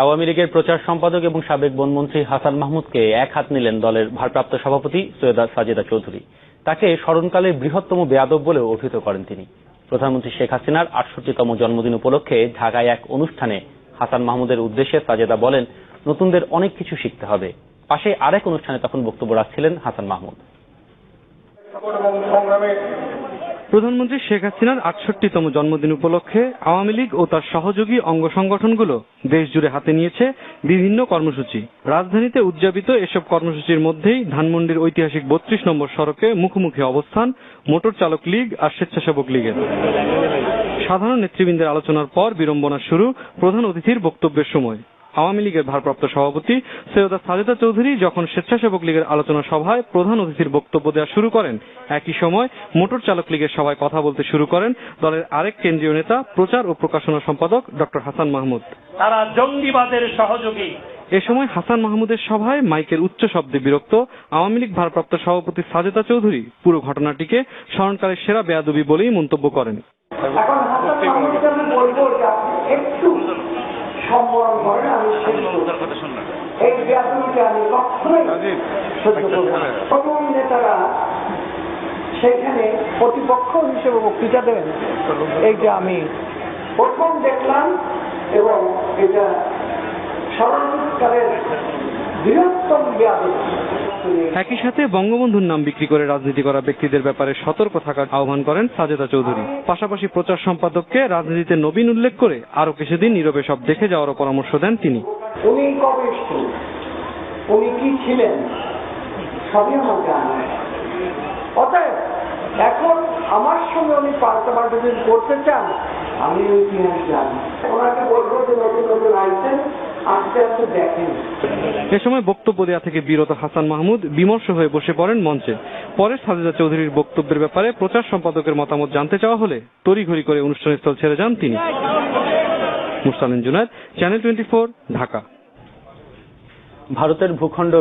আওয়ামী লীগের প্রচার সম্পাদক এবং সাবেক বনমন্ত্রী হাসান মাহমুদকে এক হাত নিলেন দলের ভারপ্রাপ্ত সভাপতি সৈয়দা সাজেদা চৌধুরী। তাকে স্মরণকালে বৃহত্তম বেয়াদব বলেও অভিহিত করেন তিনি। প্রধানমন্ত্রী শেখ হাসিনার আটষট্টিতম জন্মদিন উপলক্ষে ঢাকায় এক অনুষ্ঠানে হাসান মাহমুদের উদ্দেশ্যে সাজেদা বলেন, নতুনদের অনেক কিছু শিখতে হবে। পাশে আরেক অনুষ্ঠানে তখন বক্তব্য রাখছিলেন হাসান মাহমুদ। প্রধানমন্ত্রী শেখ হাসিনার আটষট্টিতম জন্মদিন উপলক্ষে আওয়ামী লীগ ও তার সহযোগী অঙ্গ সংগঠনগুলো দেশ জুড়ে হাতে নিয়েছে বিভিন্ন কর্মসূচি। রাজধানীতে উদযাপিত এসব কর্মসূচির মধ্যেই ধানমন্ডির ঐতিহাসিক বত্রিশ নম্বর সড়কে মুখোমুখি অবস্থান মোটর চালক লীগ আর স্বেচ্ছাসেবক লীগের। সাধারণ নেতৃবৃন্দের আলোচনার পর বিড়ম্বনা শুরু প্রধান অতিথির বক্তব্যের সময়। আওয়ামী লীগের ভারপ্রাপ্ত সভাপতি সৈয়দা সাজেদা চৌধুরী যখন স্বেচ্ছাসেবক লীগের আলোচনা সভায় প্রধান অতিথির বক্তব্য দেওয়া শুরু করেন একই সময় মোটর চালক লীগের সভায় কথা বলতে শুরু করেন দলের আরেক কেন্দ্রীয় নেতা প্রচার ও প্রকাশনা সম্পাদক ডক্টর হাসান মাহমুদ। তারা জঙ্গিবাদের সহযোগী। এ সময় হাসান মাহমুদের সভায় মাইকের উচ্চ শব্দে বিরক্ত আওয়ামী লীগ ভারপ্রাপ্ত সভাপতি সাজেদা চৌধুরী পুরো ঘটনাটিকে স্মরণকালের সেরা বেয়াদবি বলেই মন্তব্য করেন। এখন হাসান মাহমুদকে আমি বলব একটু সম্বরণ করেন আমি শেষ এই ব্যাপারকে আমি কখনোই প্রথম নেতারা সেখানে প্রতিপক্ষ হিসেবে বক্তৃতা দেবেন এইটা আমি প্রথম দেখলাম এবং এটা স্মরণকালের বৃহত্তম একই সাথে বঙ্গবন্ধুর নাম বিক্রি করে রাজনীতি করা ব্যক্তিদের ব্যাপারে সতর্ক থাকার আহ্বান করেন সাজেদা চৌধুরী। পাশাপাশি প্রচার সম্পাদককে রাজনীতিতে নবীন উল্লেখ করে আরও কিছুদিন নীরবে সব দেখে যাওয়ারও পরামর্শ দেন তিনি। উনি কবে উনি কি ছিলেন? সবই আমার জানা অতএব এখন আমার সঙ্গে উনি পাল্টা পাল্টা করতে চান আমি ওই ইতিহাস জানি। ওনাকে বলব যে নতুন নতুন আইসেন এ সময় বক্তব্য দেওয়া থেকে বিরত হাসান মাহমুদ বিমর্ষ হয়ে বসে পড়েন মঞ্চে। পরে সাজেদা চৌধুরীর বক্তব্যের ব্যাপারে প্রচার সম্পাদকের মতামত জানতে চাওয়া হলে তড়িঘড়ি করে অনুষ্ঠানস্থল ছেড়ে যান তিনি। মুরসালিন জুনায়দ চ্যানেল টোয়েন্টি ঢাকা। ভারতের ভূখণ্ড